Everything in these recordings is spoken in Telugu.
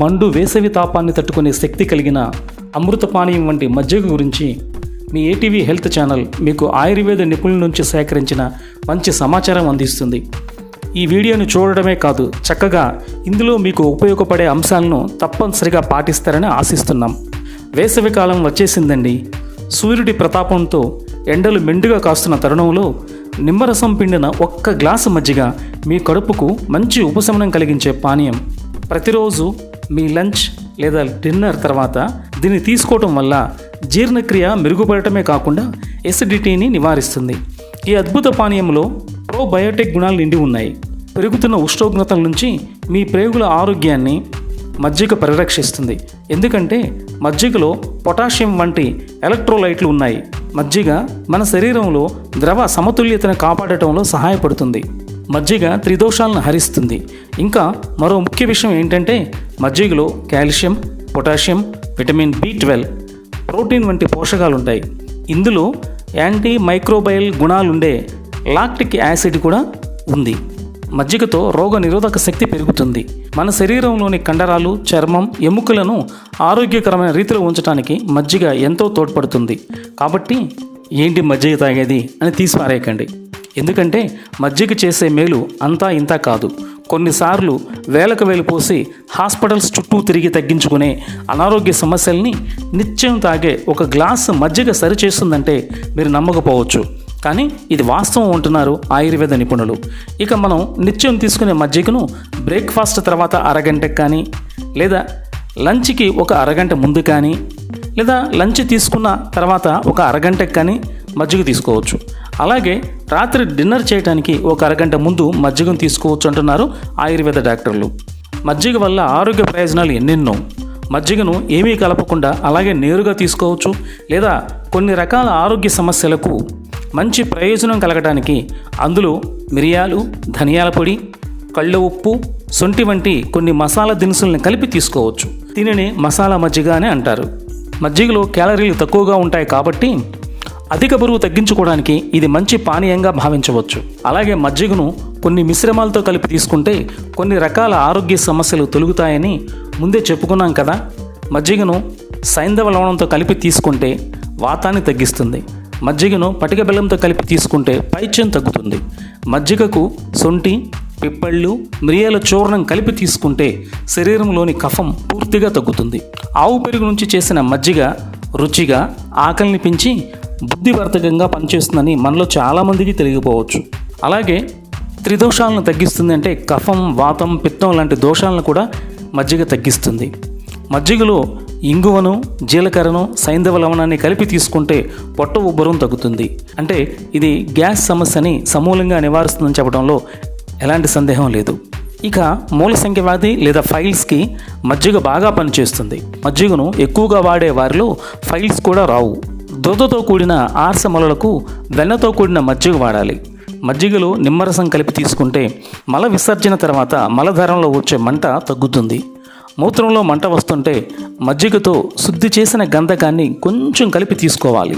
మండు వేసవి తాపాన్ని తట్టుకునే శక్తి కలిగిన అమృత పానీయం వంటి మజ్జిగ గురించి మీ ఏటీవీ హెల్త్ ఛానల్ మీకు ఆయుర్వేద నిపుణుల నుంచి సేకరించిన మంచి సమాచారం అందిస్తుంది. ఈ వీడియోను చూడడమే కాదు చక్కగా ఇందులో మీకు ఉపయోగపడే అంశాలను తప్పనిసరిగా పాటిస్తారని ఆశిస్తున్నాం. వేసవి కాలం వచ్చేసిందండి. సూర్యుడి ప్రతాపంతో ఎండలు మెండుగా కాస్తున్న తరుణంలో నిమ్మరసం పిండిన ఒక్క గ్లాసు మజ్జిగ మీ కడుపుకు మంచి ఉపశమనం కలిగించే పానీయం. ప్రతిరోజు మీ లంచ్ లేదా డిన్నర్ తర్వాత దీన్ని తీసుకోవటం వల్ల జీర్ణక్రియ మెరుగుపడటమే కాకుండా ఎసిడిటీని నివారిస్తుంది. ఈ అద్భుత పానీయంలో ప్రోబయోటిక్ గుణాలు నిండి ఉన్నాయి. పెరుగుతున్న ఉష్ణోగ్రతల నుంచి మీ ప్రేగుల ఆరోగ్యాన్ని మజ్జిగ పరిరక్షిస్తుంది. ఎందుకంటే మజ్జిగలో పొటాషియం వంటి ఎలక్ట్రోలైట్లు ఉన్నాయి. మజ్జిగ మన శరీరంలో ద్రవ సమతుల్యతను కాపాడటంలో సహాయపడుతుంది. మజ్జిగ త్రిదోషాలను హరిస్తుంది. ఇంకా మరో ముఖ్య విషయం ఏంటంటే మజ్జిగలో calcium potassium vitamin B twelve protein వంటి పోషకాలు ఉంటాయి ఇందులో యాంటీ మైక్రోబయల్ గుణాలుండే లాక్టిక్ యాసిడ్ కూడా ఉంది. మజ్జిగతో రోగ నిరోధక శక్తి పెరుగుతుంది. మన శరీరంలోని కండరాలు చర్మం ఎముకలను ఆరోగ్యకరమైన రీతిలో ఉంచడానికి మజ్జిగ ఎంతో తోడ్పడుతుంది. కాబట్టి ఏంటి మజ్జిగ తాగేది అని తీసి పారేయకండి ఎందుకంటే మజ్జిగ చేసే మేలు అంతా ఇంతా కాదు. కొన్నిసార్లు వేలకు వేలు పోసి హాస్పిటల్స్ చుట్టూ తిరిగి తగ్గించుకునే అనారోగ్య సమస్యల్ని నిత్యం తాగే ఒక గ్లాసు మజ్జిగ సరిచేస్తుందంటే మీరు నమ్మకపోవచ్చు. కానీ ఇది వాస్తవం ఉంటున్నారు ఆయుర్వేద నిపుణులు. ఇక మనం నిత్యం తీసుకునే మజ్జిగను బ్రేక్ఫాస్ట్ తర్వాత అరగంటకు కానీ లేదా లంచ్కి ఒక అరగంట ముందు కానీ లేదా లంచ్ తీసుకున్న తర్వాత ఒక అరగంటకు కానీ మజ్జిగ తీసుకోవచ్చు. అలాగే రాత్రి డిన్నర్ చేయడానికి ఒక అరగంట ముందు మజ్జిగను తీసుకోవచ్చు అంటున్నారు ఆయుర్వేద డాక్టర్లు. మజ్జిగ వల్ల ఆరోగ్య ప్రయోజనాలు ఎన్నెన్నో. మజ్జిగను ఏమీ కలపకుండా అలాగే నేరుగా తీసుకోవచ్చు లేదా కొన్ని రకాల ఆరోగ్య సమస్యలకు మంచి ప్రయోజనం కలగడానికి అందులో మిరియాలు ధనియాల పొడి కళ్ళ ఉప్పు సొంటి వంటి కొన్ని మసాలా దినుసులను కలిపి తీసుకోవచ్చు. దీనిని మసాలా మజ్జిగ అని అంటారు. మజ్జిగలో క్యాలరీలు తక్కువగా ఉంటాయి కాబట్టి అధిక బరువు తగ్గించుకోవడానికి ఇది మంచి పానీయంగా భావించవచ్చు. అలాగే మజ్జిగను కొన్ని మిశ్రమాలతో కలిపి తీసుకుంటే కొన్ని రకాల ఆరోగ్య సమస్యలు తొలుగుతాయని ముందే చెప్పుకున్నాం కదా. మజ్జిగను సైంధవ లవణంతో కలిపి తీసుకుంటే వాతాన్ని తగ్గిస్తుంది. మజ్జిగను పటిక బెల్లంతో కలిపి తీసుకుంటే పైత్యం తగ్గుతుంది. మజ్జిగకు సొంటి పిప్పళ్ళు మిరియాల చూర్ణం కలిపి తీసుకుంటే శరీరంలోని కఫం పూర్తిగా తగ్గుతుంది. ఆవు పెరుగు నుంచి చేసిన మజ్జిగ రుచిగా ఆకలిని పెంచి బుద్ధివర్ధకంగా పనిచేస్తుందని మనలో చాలామందికి తెలియకపోవచ్చు. అలాగే త్రిదోషాలను తగ్గిస్తుంది అంటే కఫం వాతం పిత్తం లాంటి దోషాలను కూడా మజ్జిగ తగ్గిస్తుంది. మజ్జిగలో ఇంగువను జీలకర్రను సైంధవ లవణాన్ని కలిపి తీసుకుంటే పొట్ట ఉబ్బరం తగ్గుతుంది. అంటే ఇది గ్యాస్ సమస్యని సమూలంగా నివారిస్తుందని చెప్పడంలో ఎలాంటి సందేహం లేదు. ఇక మూల సంఖ్య వ్యాధి లేదా ఫైల్స్కి మజ్జిగ బాగా పనిచేస్తుంది. మజ్జిగను ఎక్కువగా వాడే వారిలో ఫైల్స్ కూడా రావు. దురదతో కూడిన ఆర్సమలలకు వెన్నతో కూడిన మజ్జిగ వాడాలి. మజ్జిగలో నిమ్మరసం కలిపి తీసుకుంటే మల విసర్జన తర్వాత మలధారంలో వచ్చే మంట తగ్గుతుంది. మూత్రంలో మంట వస్తుంటే మజ్జిగతో శుద్ధి చేసిన గంధకాన్ని కొంచెం కలిపి తీసుకోవాలి.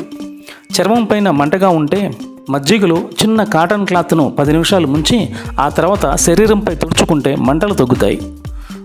చర్మం పైన మంటగా ఉంటే మజ్జిగలో చిన్న కాటన్ క్లాత్ను పది నిమిషాలు ముంచి ఆ తర్వాత శరీరంపై తుడుచుకుంటే మంటలు తగ్గుతాయి.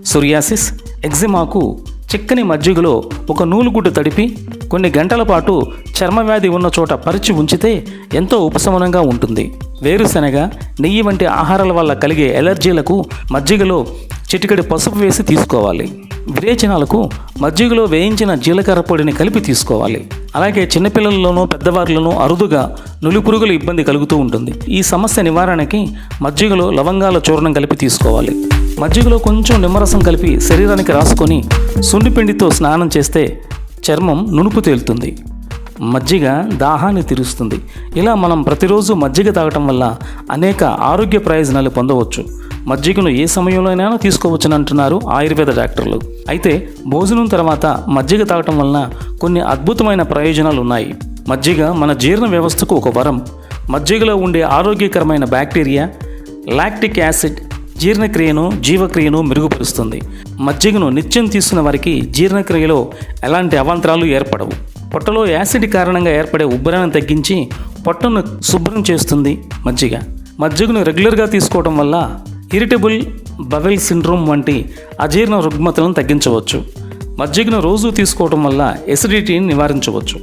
సొరియాసిస్ ఎగ్జిమాకు చిక్కని మజ్జిగలో ఒక నూలుగుడ్డు తడిపి కొన్ని గంటల పాటు చర్మ వ్యాధి ఉన్న చోట పరిచి ఉంచితే ఎంతో ఉపశమనంగా ఉంటుంది. వేరుశనగ నెయ్యి వంటి ఆహారాల వల్ల కలిగే ఎలర్జీలకు మజ్జిగలో చిటికడి పసుపు వేసి తీసుకోవాలి. విరేచనాలకు మజ్జిగలో వేయించిన జీలకర్ర పొడిని కలిపి తీసుకోవాలి. అలాగే చిన్నపిల్లలలోనూ పెద్దవారిలోనూ అరుదుగా నులిపురుగుల ఇబ్బంది కలుగుతూ ఉంటుంది. ఈ సమస్య నివారణకి మజ్జిగలో లవంగాల చూర్ణం కలిపి తీసుకోవాలి. మజ్జిగలో కొంచెం నిమ్మరసం కలిపి శరీరానికి రాసుకొని సుండిపిండితో స్నానం చేస్తే చర్మం నునుపు తేలుతుంది. మజ్జిగ దాహాన్ని తీరుస్తుంది. ఇలా మనం ప్రతిరోజు మజ్జిగ తాగటం వల్ల అనేక ఆరోగ్య ప్రయోజనాలు పొందవచ్చు. మజ్జిగను ఏ సమయంలోనైనా తీసుకోవచ్చని అంటున్నారు ఆయుర్వేద డాక్టర్లు. అయితే భోజనం తర్వాత మజ్జిగ తాగటం వలన కొన్ని అద్భుతమైన ప్రయోజనాలు ఉన్నాయి. మజ్జిగ మన జీర్ణ వ్యవస్థకు ఒక వరం. మజ్జిగలో ఉండే ఆరోగ్యకరమైన బ్యాక్టీరియా లాక్టిక్ యాసిడ్ జీర్ణక్రియను జీవక్రియను మెరుగుపరుస్తుంది. మజ్జిగను నిత్యం తీసుకున్న వారికి జీర్ణక్రియలో ఎలాంటి అవాంతరాలు ఏర్పడవు. పొట్టలో యాసిడ్ కారణంగా ఏర్పడే ఉబ్బరాన్ని తగ్గించి పొట్టను శుభ్రం చేస్తుంది మజ్జిగ. మజ్జిగను రెగ్యులర్గా తీసుకోవడం వల్ల ఇరిటబుల్ బవెల్ సిండ్రోమ్ వంటి అజీర్ణ రుగ్మతలను తగ్గించవచ్చు. మజ్జిగను రోజు తీసుకోవడం వల్ల ఎసిడిటీని నివారించవచ్చు.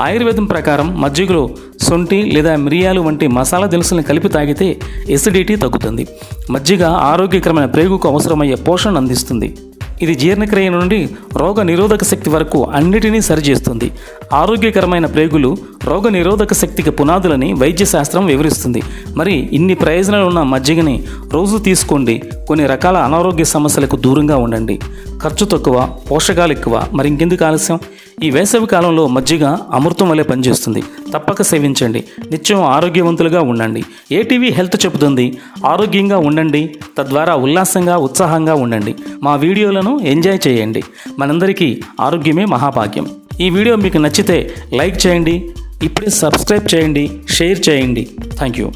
ఆయుర్వేదం ప్రకారం మజ్జిగలో శొంఠి లేదా మిరియాలు వంటి మసాలా దినుసులను కలిపి తాగితే ఎసిడిటీ తగ్గుతుంది. మజ్జిగ ఆరోగ్యకరమైన ప్రేగుకు అవసరమయ్యే పోషణ అందిస్తుంది. ఇది జీర్ణక్రియ నుండి రోగ నిరోధక శక్తి వరకు అన్నిటినీ సరిచేస్తుంది. ఆరోగ్యకరమైన ప్రేగులు రోగ నిరోధక శక్తికి పునాదులని వైద్యశాస్త్రం వివరిస్తుంది. మరి ఇన్ని ప్రయోజనాలు ఉన్న మజ్జిగని రోజు తీసుకోండి. కొన్ని రకాల అనారోగ్య సమస్యలకు దూరంగా ఉండండి. ఖర్చు తక్కువ పోషకాలు ఎక్కువ మరి ఇంకెందుకు ఆలస్యం? ఈ వేసవి కాలంలో మజ్జిగ అమృతం వలె పనిచేస్తుంది. తప్పక సేవించండి. నిత్యం ఆరోగ్యవంతులుగా ఉండండి. ఏటీవీ హెల్త్ చెబుతుంది ఆరోగ్యంగా ఉండండి తద్వారా ఉల్లాసంగా ఉత్సాహంగా ఉండండి. మా వీడియోలను ఎంజాయ్ చేయండి. మనందరికీ ఆరోగ్యమే మహాభాగ్యం. ఈ వీడియో మీకు నచ్చితే లైక్ చేయండి ఇప్పుడే సబ్స్క్రైబ్ చేయండి షేర్ చేయండి. Thank you